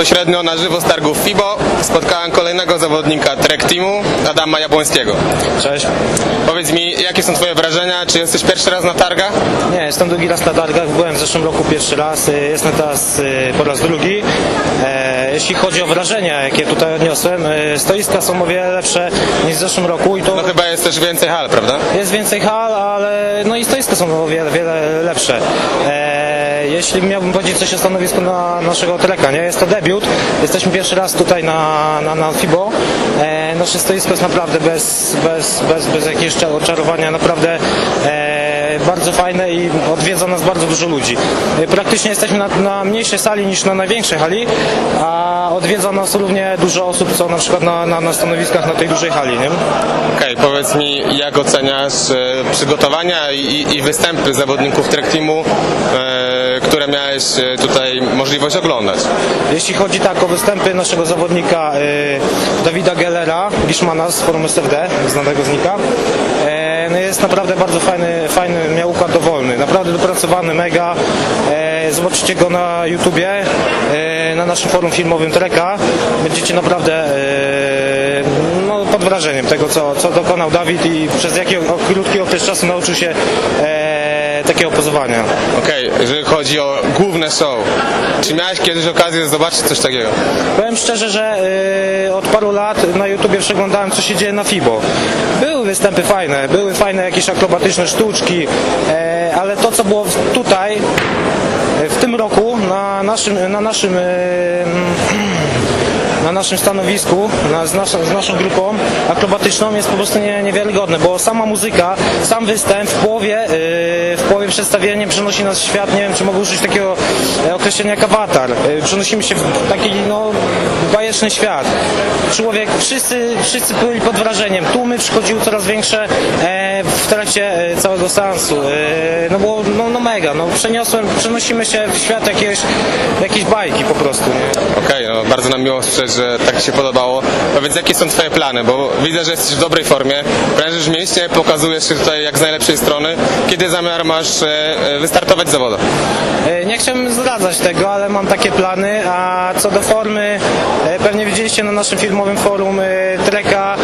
bezpośrednio na żywo z targów FIBO spotkałem kolejnego zawodnika Trek Teamu, Adama Jabłońskiego. Cześć. Powiedz mi, jakie są twoje wrażenia? Czy jesteś pierwszy raz na targach? Nie, jestem drugi raz na targach, byłem w zeszłym roku pierwszy raz, y, jestem teraz y, po raz drugi. E, Jeśli chodzi o wrażenia, jakie tutaj odniosłem, y, stoiska są o wiele lepsze niż w zeszłym roku i to No chyba jest też więcej hal, prawda? jest więcej hal, ale no i stoiska są o wiele, wiele lepsze. Jeśli miałbym powiedzieć coś o stanowisku na naszego treka, nie? Jest to debiut, jesteśmy pierwszy raz tutaj na, na, na FIBO. E, nasze stoisko jest naprawdę bez, bez, bez, bez jakiegoś cza- oczarowania, naprawdę e, bardzo fajne i odwiedza nas bardzo dużo ludzi. E, Praktycznie jesteśmy na, na mniejszej sali niż na największej hali, a odwiedza nas równie dużo osób, co na przykład na, na, na stanowiskach na tej dużej hali, nie? Okej, powiedz mi, jak oceniasz e, przygotowania i, i występy zawodników Trek Teamu, e, które miałeś tutaj możliwość oglądać? Jeśli chodzi tak o występy naszego zawodnika y, Dawida Gellera, Giszmana z forum SFD, znanego znika, no jest naprawdę bardzo fajny, fajny, miał układ dowolny, naprawdę dopracowany, mega. E, zobaczycie go na YouTubie, e, na naszym forum filmowym Treka. Będziecie naprawdę e, no, pod wrażeniem tego, co, co dokonał Dawid i przez jaki krótki okres czasu nauczył się takiego pozowania. Okej, jeżeli chodzi o główne show, czy miałeś kiedyś okazję zobaczyć coś takiego? Powiem szczerze, że y, od paru lat na YouTubie przeglądałem, co się dzieje na FIBO. Były występy fajne, były fajne jakieś akrobatyczne sztuczki, e, ale to, co było w- tutaj, e, w tym roku, na naszym, na naszym e, na naszym stanowisku, na, z, naszą, z naszą grupą akrobatyczną jest po prostu nie, niewiarygodne, bo sama muzyka, sam występ w połowie, yy, w połowie przedstawienia przenosi nas w świat, nie wiem czy mogę użyć takiego e, określenia jak awatar. Yy, przenosimy się w taki no, bajeczny świat. Człowiek, wszyscy, wszyscy byli pod wrażeniem, tłumy przychodziły coraz większe e, w trakcie e, całego seansu. E, no było no, no mega, no przeniosłem, przenosimy się w świat jakiegoś, jakiejś bajki po prostu. Okej, no bardzo nam miło słyszeć, że tak się podobało. Powiedz, jakie są Twoje plany, bo widzę, że jesteś w dobrej formie, prężysz mięśnie, pokazujesz się tutaj jak z najlepszej strony. Kiedy zamiar masz e, e, wystartować z zawodu? E, Nie chciałbym zdradzać tego, ale mam takie plany, a co do formy, pewnie widzieliście na naszym filmowym forum Treka,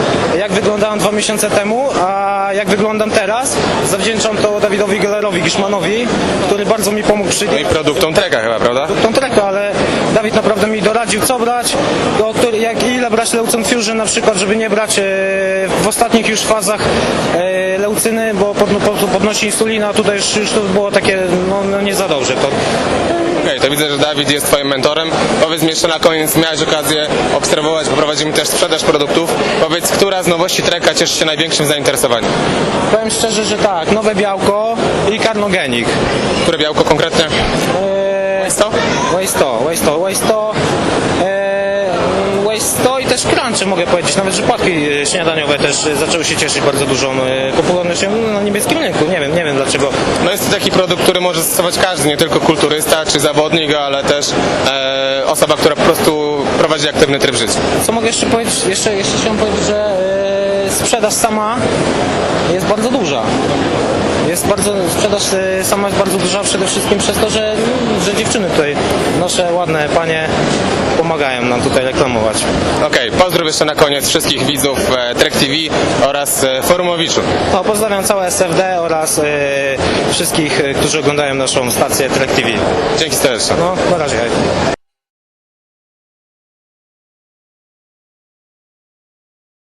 wyglądałem dwa miesiące temu, a jak wyglądam teraz. Zawdzięczam to Dawidowi Gellerowi Giszmanowi, który bardzo mi pomógł przy No i produktom Treka chyba, prawda? tą trekę, ale Dawid naprawdę mi doradził co brać, do jak ile brać Leucyn Fusion na przykład, żeby nie brać e, w ostatnich już fazach e, leucyny, bo pod, pod, podnosi insulina, a tutaj już, już to było takie no, no nie za dobrze. To, Okej, to widzę, że Dawid jest Twoim mentorem. Powiedz mi jeszcze na koniec, miałeś okazję obserwować, bo prowadzimy też sprzedaż produktów. Powiedz, która z nowości Treka cieszy się największym zainteresowaniem? powiem szczerze, że tak, nowe białko i karnogenik. Które białko konkretnie? E, Waste 100? Waste 100, Waste 100, Waste 100, e, Waste 100 i też crunchy mogę powiedzieć, nawet że płatki e, śniadaniowe też e, zaczęły się cieszyć bardzo dużą e, popularnością na niebieskim rynku, nie wiem, nie wiem dlaczego. No jest to taki produkt, który może stosować każdy, nie tylko kulturysta czy zawodnik, ale też e, osoba, która po prostu prowadzi aktywny tryb życia. Co mogę jeszcze powiedzieć, jeszcze, jeszcze chciałem powiedzieć, że e, sprzedaż sama jest bardzo duża. Jest bardzo, sprzedaż e, sama jest bardzo duża przede wszystkim przez to, że, że dziewczyny tutaj, nasze ładne panie pomagają nam tutaj reklamować. Okej, pozdrów jeszcze na koniec wszystkich widzów e, Trek TV oraz e, Forumowiczu. No, pozdrawiam całe SFD oraz e, wszystkich, e, którzy oglądają naszą stację Trek TV. Dzięki serdecznie. No, na razie.